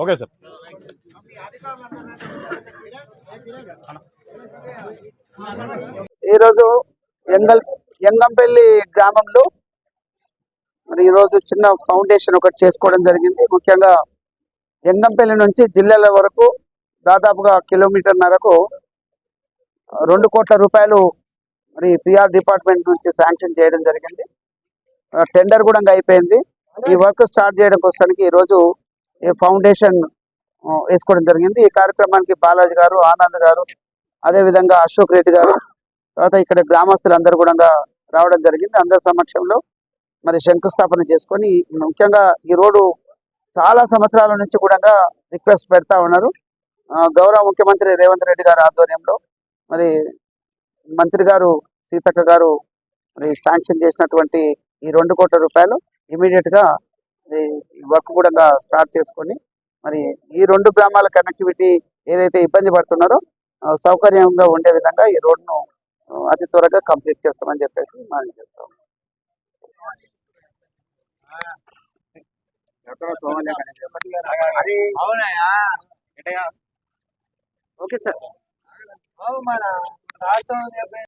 Okay sir. ఈరోజు ఎంగల్ ఎంగంపల్లి గ్రామంలో మరి ఈరోజు చిన్న ఫౌండేషన్ ఒకటి చేసుకోవడం జరిగింది. ముఖ్యంగా ఎంగంపల్లి నుంచి జిల్లాల వరకు దాదాపుగా కిలోమీటర్న్నరకు రెండు కోట్ల రూపాయలు మరి పిఆర్ డిపార్ట్మెంట్ నుంచి శాంక్షన్ చేయడం జరిగింది. టెండర్ కూడా ఇంకా అయిపోయింది. ఈ వర్క్ స్టార్ట్ చేయడం కోసానికి ఈరోజు ఈ ఫౌండేషన్ వేసుకోవడం జరిగింది. ఈ కార్యక్రమానికి బాలాజీ గారు ఆనంద్ గారు అదే విధంగా అశోక్ రెడ్డి గారు తర్వాత ఇక్కడ గ్రామస్తులందరూ కూడా రావడం జరిగింది. అందరి సమక్షంలో మరి శంకుస్థాపన చేసుకొని ముఖ్యంగా ఈ రోడ్డు చాలా సంవత్సరాల నుంచి కూడా రిక్వెస్ట్ పెడతా ఉన్నారు. ఆ, గౌరవ ముఖ్యమంత్రి రేవంత్ రెడ్డి గారి ఆధ్వర్యంలో మరి మంత్రి గారు సీతక్క గారు శాంక్షన్ చేసినటువంటి ఈ రెండు కోట్ల రూపాయలు ఇమీడియట్గా ఈ వర్క్ కూడా స్టార్ట్ చేసుకొని మరి ఈ రెండు గ్రామాల కనెక్టివిటీ ఏదైతే ఇబ్బంది పడుతున్నారో సౌకర్యంగా ఉండే విధంగా ఈ రోడ్ను అతి త్వరగా కంప్లీట్ చేస్తామని చెప్పేసి మనం చేస్తాం ఓకే సార్.